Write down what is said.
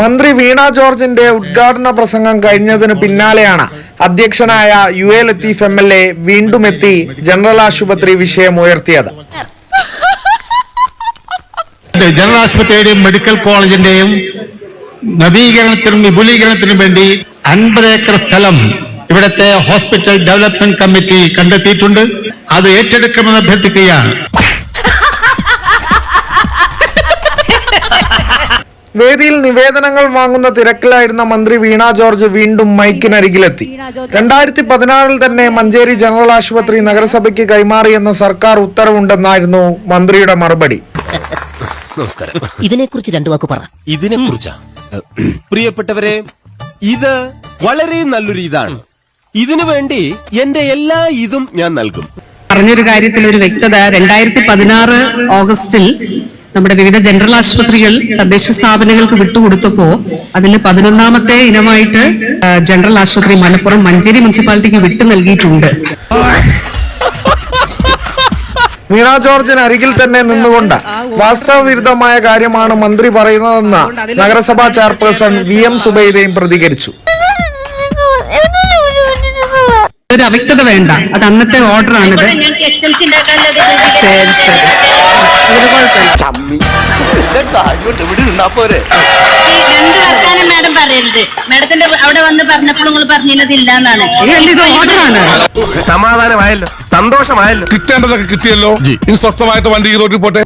മന്ത്രി വീണ ജോർജിന്റെ ഉദ്ഘാടന പ്രസംഗം കഴിഞ്ഞതിന് പിന്നാലെയാണ് അധ്യക്ഷനായ U A Latheef M L A വീണ്ടും എത്തി ജനറൽ ആശുപത്രി വിഷയം ഉയർത്തിയത്. ജനറൽ ആശുപത്രിയുടെയും മെഡിക്കൽ കോളേജിന്റെയും നവീകരണത്തിനും വിപുലീകരണത്തിനും വേണ്ടി അൻപത് ഏക്കർ സ്ഥലം ഇവിടുത്തെ ഹോസ്പിറ്റൽ ഡെവലപ്മെന്റ് കമ്മിറ്റി കണ്ടെത്തിയിട്ടുണ്ട്. അത് ഏറ്റെടുക്കണമെന്ന് അഭ്യർത്ഥിക്കുകയാണ്. വേദിയിൽ നിവേദനങ്ങൾ വാങ്ങുന്ന തിരക്കിലായിരുന്ന മന്ത്രി വീണ ജോർജ് വീണ്ടും മൈക്കിനരികിലെത്തി. രണ്ടായിരത്തി പതിനാറിൽ തന്നെ മഞ്ചേരി ജനറൽ ആശുപത്രി നഗരസഭയ്ക്ക് കൈമാറിയെന്ന സർക്കാർ ഉത്തരവുണ്ടെന്നായിരുന്നു മന്ത്രിയുടെ മറുപടി. നമസ്കാരം. ഇതിനെക്കുറിച്ച് രണ്ടു വാക്ക് പറ. ഇതിനെ കുറിച്ചാ പ്രിയപ്പെട്ടവരെ ഇത് വളരെ നല്ലൊരു ഇതാണ്. ഇതിനു വേണ്ടി എന്റെ എല്ലാ ഇതും ഞാൻ നൽകും. പറഞ്ഞൊരു കാര്യത്തിൽ ഒരു വ്യക്തത രണ്ടായിരത്തി പതിനാറ് ഓഗസ്റ്റിൽ നമ്മുടെ വിവിധ ജനറൽ ആശുപത്രികൾ തദ്ദേശ സ്ഥാപനങ്ങൾക്ക് വിട്ടുകൊടുത്തപ്പോ അതിൽ പതിനൊന്നാമത്തെ ഇനമായിട്ട് ജനറൽ ആശുപത്രി മലപ്പുറം മഞ്ചേരി മുനിസിപ്പാലിറ്റിക്ക് വിട്ടു നൽകിയിട്ടുണ്ട്. വീണ ജോർജിന് അരികിൽ തന്നെ നിന്നുകൊണ്ട് വാസ്തവവിരുദ്ധമായ കാര്യമാണ് മന്ത്രി പറയുന്നതെന്ന് നഗരസഭാ ചെയർപേഴ്സൺ വി എം സുബൈദയും പ്രതികരിച്ചു. ഒരു അവ്യക്തത വേണ്ട. അത് അന്നത്തെ ഓർഡർ ആണ് ശരി ശരി. രണ്ട് വർത്താനം മാഡം പറയരുത്. മാഡത്തിന്റെ അവിടെ വന്ന് പറഞ്ഞപ്പോൾ നിങ്ങൾ സമാധാനമായല്ലോ. സന്തോഷമായല്ലോ. കിട്ടേണ്ടതൊക്കെ കിട്ടിയല്ലോ. ഇനി സ്വസ്ഥമായിട്ട് വണ്ടി ഈ റോഡിൽ പോട്ടെ.